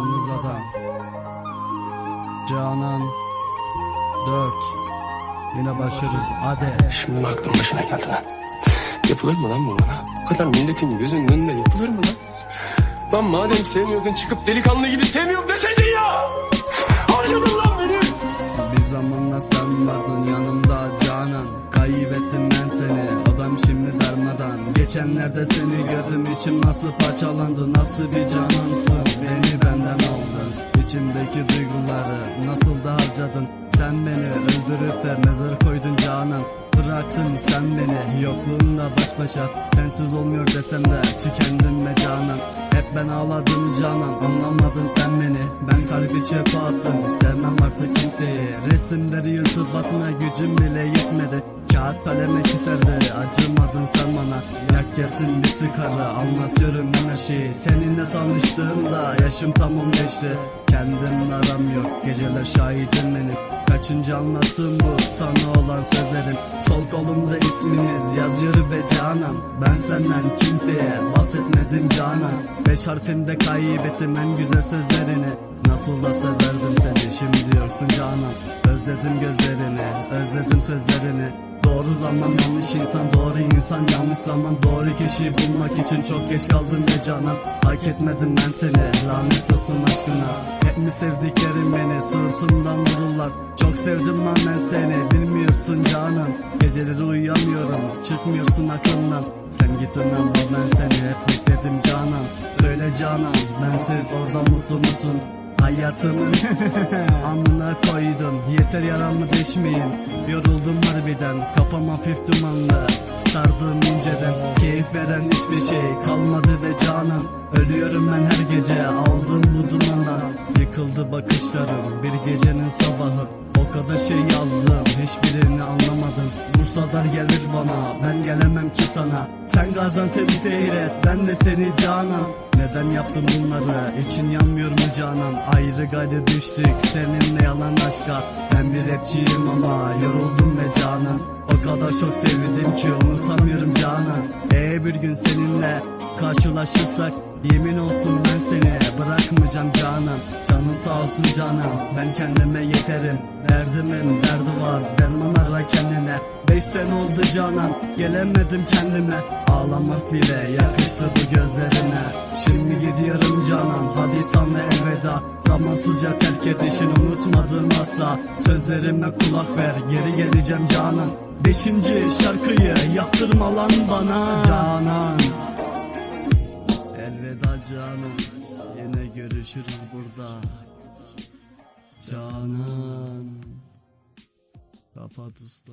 Yalnız adam. Canan. Dört. Yine başlıyoruz. Hadi. Şimdi mi aklın başına geldi lan? Yapılır mı lan bu bana? Bu kadar milletin gözünün önünde yapılır mı lan? Lan madem sevmiyordun çıkıp delikanlı gibi sevmiyorum deseydin ya! Harcadın lan beni! Bir zamanlar sen vardın yanımda Canan. Kaybettim ben seni Odam şimdi darmadan. Geçenlerde seni gördüm içim nasıl parçalandı Nasıl bir canansın. Beni benden aldın İçimdeki duyguları nasıl da harcadın? Sen beni öldürüp de mezar koydun Canan Bıraktın sen beni. Yokluğunla baş başa. Sensiz olmuyor desem de tükendim be Canan Hep ben ağladım Canan anlamadın sen beni. Ben kalbi çöpe attım sevmem artık kimseyi. Resimleri yırtıp atma gücüm bile yetmedi. Kağıt kaleme küserdi acımadın sen bana. Yak gelsin bir sigara anlatıyorum ben şeyi. Seninle tanıştığımda yaşım tam 15'ti Kendim aram yok geceler şahidim benim. Kaçıncı anlattığım bu sana olan sözlerim. Sol kolumda isminiz yazıyor be canan. Ben senden kimseye bahsetmedim canan. Beş harfinde kaybettim en güzel sözlerini. Nasıl da severdim seni şimdi diyorsun canan. Özledim gözlerini, özledim sözlerini Doğru zaman yanlış insan doğru insan yanlış zaman. Doğru kişi bulmak için çok geç kaldım be canan Hak etmedim ben seni lanet olsun aşkına. Hep mi sevdiklerim beni sırtımdan vururlar. Çok sevdim lan ben seni bilmiyorsun canan. Geceleri uyuyamıyorum çıkmıyorsun aklımdan. Sen gittin ama ben seni hep bekledim canan. Söyle canan bensiz orada mutlu musun? Hayatımın alnına koydum. Yeter yaramı deşmeyin. Yoruldum harbiden. Kafam hafif dumanlı. Sardım inceden. Keyif veren hiçbir şey kalmadı be canan Ölüyorum ben her gece. Aldım bu dumandan Yıkıldı bakışlarım. Bir gecenin sabahı. O kadar şey yazdım. Hiçbirini anlamadım. Bursa'dan gelir bana. Ben gelemem ki sana. Sen Gaziantep'i seyret. Ben de seni canan Neden yaptım bunları? İçin yanmıyor mu canan? Ayrı gayrı düştük seninle yalan aşka. Ben bir rapçiyim ama yoruldum be canan. O kadar çok sevdim ki unutamıyorum canan. Eğer bir gün seninle karşılaşırsak Yemin olsun ben seni bırakmayacağım canan. Canın sağ olsun canan ben kendime yeterim. Derdimin derdi var ara kendine. Beş sene oldu canan. Gelemedim kendime. Ağlamak bile yakıştı bu gözlerine. Şimdi gidiyorum canan. Hadi sana elveda. Zamansızca terk edişini unutmadım asla. Sözlerime kulak ver geri geleceğim canan. Beşinci şarkıyı yaptırma lan bana. Canan. Elveda canım Yine görüşürüz burada. Canan Kapat usta